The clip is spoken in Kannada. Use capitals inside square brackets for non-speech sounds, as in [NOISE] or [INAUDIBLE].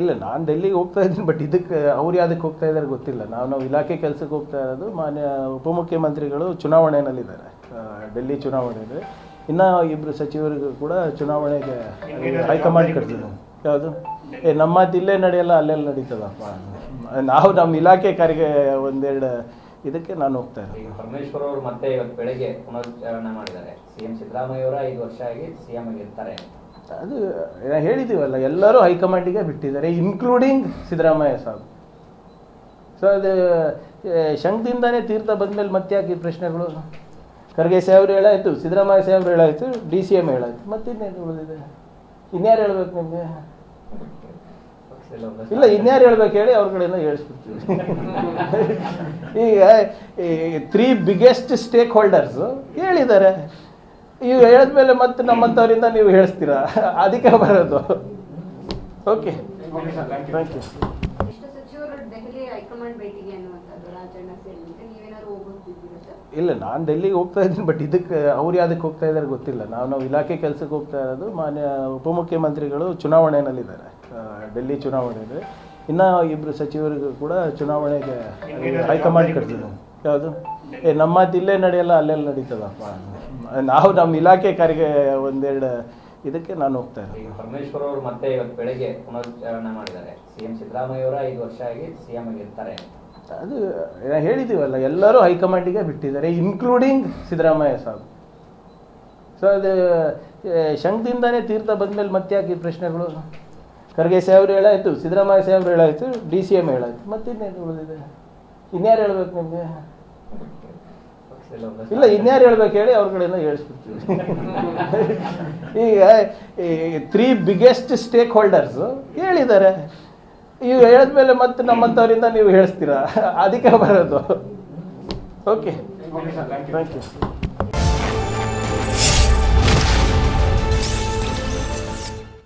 ಇಲ್ಲ, ನಾನು ಡೆಲ್ಲಿಗೆ ಹೋಗ್ತಾ ಇದ್ದೀನಿ ಬಟ್ ಇದಕ್ಕೆ ಅವ್ರು ಯಾವುದಕ್ಕೆ ಹೋಗ್ತಾ ಇದ್ದಾರೆ ಗೊತ್ತಿಲ್ಲ. ನಾವು ನಾವು ಇಲಾಖೆ ಕೆಲಸಕ್ಕೆ ಹೋಗ್ತಾ ಇರೋದು, ಮಾನ್ಯ ಉಪಮುಖ್ಯಮಂತ್ರಿಗಳು ಚುನಾವಣೆಯಲ್ಲಿದ್ದಾರೆ. ಡೆಲ್ಲಿ ಚುನಾವಣೆ ಇದೆ ಇನ್ನು ಇಬ್ಬರು ಸಚಿವರಿಗೂ ಕೂಡ ಚುನಾವಣೆಗೆ ಹೈಕಮಾಂಡ್ ಕರೆದಿದ್ದಾರೆ ಯಾವುದು? ಏ, ನಮ್ಮ ಇಲ್ಲೇ ನಡೆಯಲ್ಲ, ಅಲ್ಲೆಲ್ಲ ನಡೀತದಪ್ಪ. ನಾವು, ನಮ್ಮ ಇಲಾಖೆ ಕಾರ್ಯ ಒಂದೆರಡು ಇದಕ್ಕೆ ನಾನು ಹೋಗ್ತಾ ಇರೋದು. ಪರಮೇಶ್ವರ್ ಅವರು ಮತ್ತೆ ಇವತ್ತು ಬೆಳಗ್ಗೆ ಪುನರುಚ್ಚಾರಣೆ ಮಾಡಿದ್ದಾರೆ. ಸಿಎಂ ಸಿದ್ದರಾಮಯ್ಯ ಅವರ ಐದು ವರ್ಷ ಆಗಿ ಸಿಎಂ ಆಗಿ ಇರ್ತಾರೆ ಅಂತ. ಅದು ಹೇಳಿದೀವಲ್ಲ ಹೇಳಿದ್ದೀವಲ್ಲ ಎಲ್ಲರೂ ಹೈಕಮಾಂಡಿಗೆ ಬಿಟ್ಟಿದ್ದಾರೆ ಇನ್ಕ್ಲೂಡಿಂಗ್ ಸಿದ್ದರಾಮಯ್ಯ ಸಾಬ್. ಸೊ ಅದು ಆ, ತೀರ್ಥ ತೀರ್ಥ ಬಂದ್ಮೇಲೆ ಮತ್ತೆ ಯಾಕೆ ಈ ಪ್ರಶ್ನೆಗಳು? ಖರ್ಗೆ ಸಾಹೇಬ್ರು ಹೇಳಾಯ್ತು ಸಿದ್ದರಾಮಯ್ಯ ಸಾಹೇಬ್ರು ಹೇಳಾಯ್ತು ಡಿ ಸಿ ಎಂ ಹೇಳಾಯ್ತು ಮತ್ತಿನ್ನೇನು ಉಳಿದಿದೆ? ಇನ್ಯಾರು ಹೇಳ್ಬೇಕು ನಿಮಗೆ? ಇಲ್ಲ ಇನ್ಯಾರು ಹೇಳ್ಬೇಕು ಹೇಳಿ ಅವ್ರ ಕಡೆಯಿಂದ ಹೇಳಿಸ್ಬಿಡ್ತೀವಿ. [LAUGHS] ಈಗ ಈ ತ್ರೀ ಬಿಗ್ಗೆಸ್ಟ್ ಸ್ಟೇಕ್ ಹೋಲ್ಡರ್ಸ್ ಹೇಳಿದ್ದಾರೆ. ಇವು ಹೇಳಿದ್ಮೇಲೆ ಮತ್ತೆ ನಮ್ಮಂಥವರಿಂದ ನೀವು ಹೇಳಿಸ್ತೀರಾ? ಅದಕ್ಕೆ ಬರೋದು. ಓಕೆ ಥ್ಯಾಂಕ್ ಯು ಇಲ್ಲ ನಾನು ಡೆಲ್ಲಿಗೆ ಹೋಗ್ತಾ ಇದ್ದೀನಿ ಬಟ್ ಇದಕ್ಕೆ ಅವ್ರು ಯಾವುದಕ್ಕೆ ಹೋಗ್ತಾ ಇದ್ದಾರೆ ಗೊತ್ತಿಲ್ಲ. ನಾವು ನಾವು ಇಲಾಖೆ ಕೆಲಸಕ್ಕೆ ಹೋಗ್ತಾ ಇರೋದು ಮಾನ್ಯ ಉಪಮುಖ್ಯಮಂತ್ರಿಗಳು ಚುನಾವಣೆಯಲ್ಲಿದ್ದಾರೆ. ಡೆಲ್ಲಿ ಚುನಾವಣೆ ಇದೆ. ಇನ್ನು ಇಬ್ಬರು ಸಚಿವರಿಗೂ ಕೂಡ ಚುನಾವಣೆಗೆ ಹೈಕಮಾಂಡ್ ಕಟ್ತೀವಿ ಯಾವುದು? ಏ ನಮ್ಮ ಜಿಲ್ಲೆ ಇಲ್ಲೇ ನಡೆಯಲ್ಲ ಅಲ್ಲೆಲ್ಲ ನಡೀತದಪ್ಪ ನಾವು ನಮ್ಮ ಇಲಾಖೆ ಕಾರ್ಯ ಒಂದೆರಡು ಇದಕ್ಕೆ ನಾನು ಹೋಗ್ತಾ ಇದ್ದೆ ಈಗ ಪರಮೇಶ್ವರ್ ಅವರು ಮತ್ತೆ ಇವತ್ತು ಬೆಳಗ್ಗೆ ಪುನರುಚ್ಚಾರಣೆ ಮಾಡಿದ್ದಾರೆ. ಸಿಎಂ ಸಿದ್ದರಾಮಯ್ಯ ಅವರ ಐದು ವರ್ಷ ಆಗಿ ಸಿಎಂ ಆಗಿ ಇರ್ತಾರೆ. ಅದು ಹೇಳಿದೀವಲ್ಲ ಹೇಳಿದ್ದೀವಲ್ಲ ಎಲ್ಲರೂ ಹೈಕಮಾಂಡಿಗೆ ಬಿಟ್ಟಿದ್ದಾರೆ ಇನ್ಕ್ಲೂಡಿಂಗ್ ಸಿದ್ದರಾಮಯ್ಯ ಸಾಬ್. ಸೊ ಅದು ಶಂಕದಿಂದಾನೇ ಶಂಖದಿಂದಾನೇ ತೀರ್ಥ ಬಂದ್ಮೇಲೆ ಮತ್ತೆ ಯಾಕೆ ಈ ಪ್ರಶ್ನೆಗಳು? ಖರ್ಗೆ ಸಾಹೇಬ್ರು ಹೇಳಾಯ್ತು, ಸಿದ್ದರಾಮಯ್ಯ ಸಾಹೇಬ್ರು ಹೇಳಾಯ್ತು, ಡಿ ಸಿ ಎಂ ಹೇಳಾಯ್ತು, ಮತ್ತಿನ್ನೇನು ಉಳಿದಿದೆ ಇನ್ಯಾರು ಹೇಳ್ಬೇಕು ನಿಮಗೆ? ಇಲ್ಲ, ಇನ್ಯಾರು ಹೇಳ್ಬೇಕು ಹೇಳಿ ಅವ್ರ ಕಡೆಯಿಂದ ಹೇಳಿಸ್ಬಿಡ್ತೀವಿ. [LAUGHS] ಈಗ ತ್ರೀ ಬಿಗ್ಗೆಸ್ಟ್ ಸ್ಟೇಕ್ ಹೋಲ್ಡರ್ಸ್ ಹೇಳಿದ್ದಾರೆ. ಇವು ಹೇಳಿದ್ಮೇಲೆ ಮತ್ತೆ ನಮ್ಮಂಥವರಿಂದ ನೀವು ಹೇಳಿಸ್ತೀರಾ? ಅದಕ್ಕೆ ಬರೋದು. Okay thank you